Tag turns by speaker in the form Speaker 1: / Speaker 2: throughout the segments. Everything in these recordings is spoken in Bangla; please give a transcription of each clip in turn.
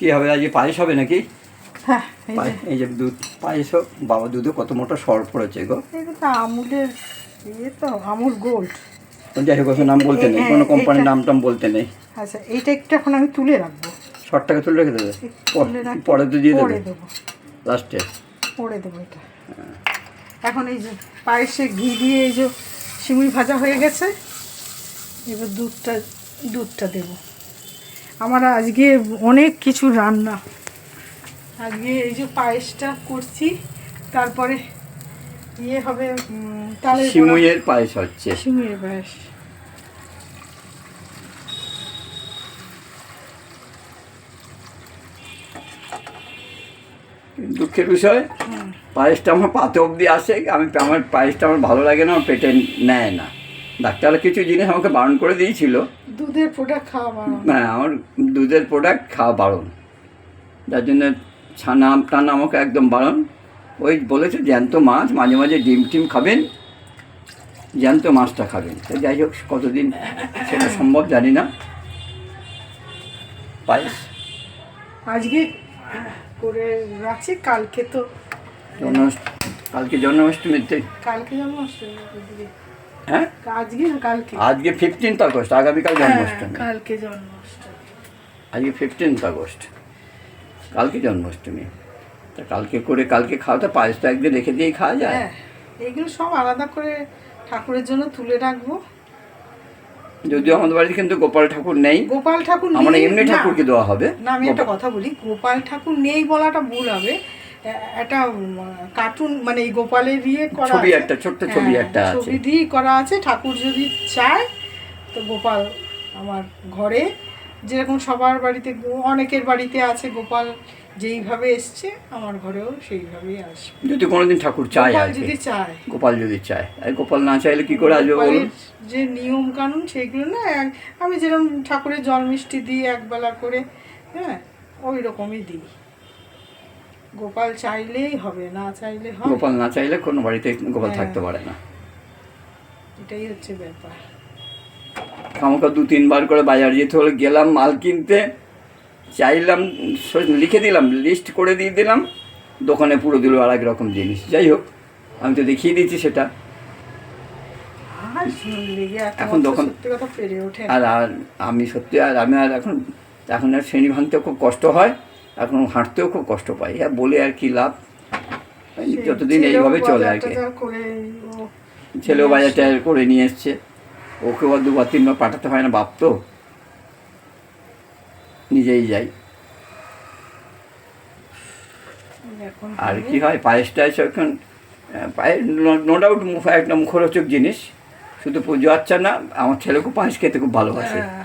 Speaker 1: কি হবে আজকে পায়েস হবে নাকি?
Speaker 2: হ্যাঁ এই যে।
Speaker 1: দুধ পায়েস হোক বাবা দুধে কত মোটা সর পড়েছে গো?
Speaker 2: আমুলের ইয়ে তো আমুল গোল্ড।
Speaker 1: যাই হোক নাম বলতে নেই কোনো কোম্পানির নাম টাম বলতে নেই।
Speaker 2: আচ্ছা এইটা একটু এখন আমি তুলে রাখব।
Speaker 1: শর্টটাকে তুলে রেখে দেবে? পর- তো দিয়ে দেবে? লাস্টে
Speaker 2: পরে দেবো এটা। এখন এই যে পায়েসে ঘি দিয়ে এই যে সিমুই ভাজা হয়ে গেছে এবার দুধটা দুধটা দেব। আমার আজকে অনেক কিছু রান্না। আজকে এই যে পায়েসটা করছি তারপরে ইয়ে হবে তালের
Speaker 1: সিমুইয়ের পায়েস হচ্ছে।
Speaker 2: সিমুইয়ের পায়েস।
Speaker 1: দুঃখের বিষয় পায়েসটা আমার পাতে অবধি আসে আমি আমার পায়েসটা আমার ভালো লাগে না আমার পেটে নেয় না। ডাক্তাররা কিছু জিনিস আমাকে বারণ করে দিয়েছিল।
Speaker 2: দুধের প্রোডাক্ট খাওয়া বারণ।
Speaker 1: হ্যাঁ আমার দুধের প্রোডাক্ট খাওয়া বারণ। যার জন্য ছানা টানা আমাকে একদম বারণ। ওই বলেছে জ্যান্ত মাছ মাঝে মাঝে ডিম টিম খাবেন জ্যান্ত মাছটা খাবেন। তো যাই হোক কতদিন সেটা সম্ভব জানি না। পায়েস?
Speaker 2: আজকে করে রাখছি কালকে তো
Speaker 1: জন্মাষ্ট কালকে জন্মাষ্টমীতে।
Speaker 2: কালকে জন্মাষ্টমী?
Speaker 1: হ্যাঁ?
Speaker 2: আজকে কালকে?
Speaker 1: আজকে ফিফটিন্থ আগস্ট আগামীকাল
Speaker 2: হ্যাঁ,
Speaker 1: জন্মাষ্টমী।
Speaker 2: কালকে জন্মাষ্টমী।
Speaker 1: আজকে ফিফটিন্থ আগস্ট। কালকে জন্মাষ্টমী। তা কালকে করে কালকে খাওয়াতে পায়েসটা একদিন রেখে দিয়েই খাওয়া যায়।
Speaker 2: হ্যাঁ এইগুলো সব আলাদা করে ঠাকুরের জন্য তুলে রাখব।
Speaker 1: যদিও আমাদের বাড়িতে কিন্তু গোপাল ঠাকুর নেই।
Speaker 2: গোপাল ঠাকুর
Speaker 1: আমরা এমনি ঠাকুরকে দেওয়া হবে।
Speaker 2: না আমি একটা কথা বলি গোপাল ঠাকুর নেই বলাটা ভুল হবে। একটা কার্টুন মানে এই গোপালের ইয়ে করা
Speaker 1: ছবি একটা, ছোট্ট ছবি
Speaker 2: হ্যাঁ,
Speaker 1: একটা আছে।
Speaker 2: ছবি দিয়েই করা আছে ঠাকুর যদি চায় তো গোপাল আমার ঘরে। যেরকম সবার বাড়িতে অনেকের বাড়িতে আছে গোপাল যেইভাবে এসছে আমার ঘরেও সেইভাবেই আসবে।
Speaker 1: যদি কোনোদিন ঠাকুর চায়
Speaker 2: গোপাল
Speaker 1: আর
Speaker 2: যদি চায়।
Speaker 1: গোপাল যদি চায়। আর গোপাল না চাইলে কি করে আসবে বলুন?
Speaker 2: যে নিয়ম কানুন সেইগুলো না আমি যেরকম ঠাকুরের জল মিষ্টি দিই একবেলা করে হ্যাঁ ওই রকমই দিই। গোপাল চাইলেই হবে না চাইলে হবে
Speaker 1: গোপাল না চাইলে কোনো বাড়িতে গোপাল
Speaker 2: হ্যাঁ।
Speaker 1: থাকতে পারে না।
Speaker 2: এটাই হচ্ছে ব্যাপার।
Speaker 1: আমাকে দু তিনবার করে বাজার যেতে হলে গেলাম মাল কিনতে। চাইলাম লিখে দিলাম লিস্ট করে দিয়ে দিলাম। দোকানে পুরো দিল আর এক রকম জিনিস। যাই হোক আমি তো দেখিয়ে দিচ্ছি সেটা। এখন দোকান- আর আর আমি সত্যি আর আমি আর এখন এখন আর শ্রেণি ভাঙতে খুব কষ্ট হয়। এখন হাঁটতেও খুব কষ্ট পাই আর বলে আর কি লাভ? যতদিন এইভাবে চলে আর কি। ছেলেও বাজার টাজার করে নিয়ে এসছে। ওকে আর দুবার তিনবার পাঠাতে হয় না বাপ তো। নিজেই যাই। আর কি হয় পায়েস টায়েস এখন আহ, পায়ে নো ডাউট একটা মুখরোচক জিনিস। শুধু পুজো আচ্ছা না আমার ছেলে খুব পায়েস খেতে খুব ভালোবাসে।
Speaker 2: হ্যাঁ,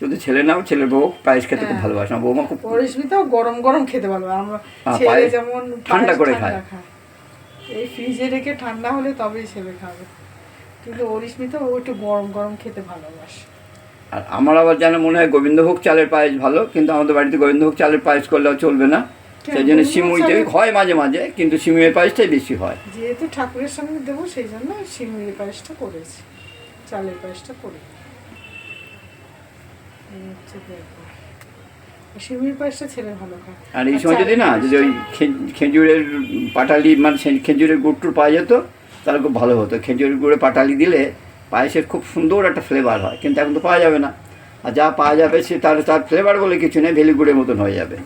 Speaker 1: শুধু ছেলে নাও ছেলের বউ পায়েস খেতে খুব
Speaker 2: হ্যাঁ।
Speaker 1: ভালোবাসে। আমার বৌমা খুব
Speaker 2: পরিস্মিতাও গরম গরম খেতে পারবে আমরা
Speaker 1: হ্যাঁ,
Speaker 2: ছেলে যেমন
Speaker 1: ঠান্ডা করে খায়।
Speaker 2: এই ফ্রিজে রেখে ঠান্ডা হলে তবেই ছেলে খাবে। কিন্তু অরিস্মিতা ও একটু গরম গরম খেতে ভালোবাসে।
Speaker 1: আর আমার আবার যেন মনে হয় গোবিন্দভোগ চালের পায়েস ভালো কিন্তু আমাদের বাড়িতে গোবিন্দভোগ চালের পায়েস করলেও চলবে না। সেই জন্য সিমুইতে হয় মাঝে মাঝে কিন্তু সিমুইয়ের পায়েসটাই বেশি হয়।
Speaker 2: যেহেতু ঠাকুরের সামনে দেবো সেই জন্য সিমুইয়ের পায়েসটা করেছি চালের পায়েসটা করি এই হচ্ছে ব্যাপার। সিমুইয়ের পায়েসটা ছেলে ভালো খায়
Speaker 1: আর এই সময় যদি না যদি ওই খেঁজুরের পাটালি মানে খেজুরের গুড় টুড় পাওয়া যেত তাহলে খুব ভালো হতো। খেজুরের গুড়ে পাটালি দিলে পায়েসের খুব সুন্দর একটা ফ্লেভার হয় কিন্তু এখন তো পাওয়া যাবে না। আর যা পাওয়া যাবে সে তার তার ফ্লেভার বলে কিছু নেই ভেলি গুড়ের মতন হয়ে যাবে।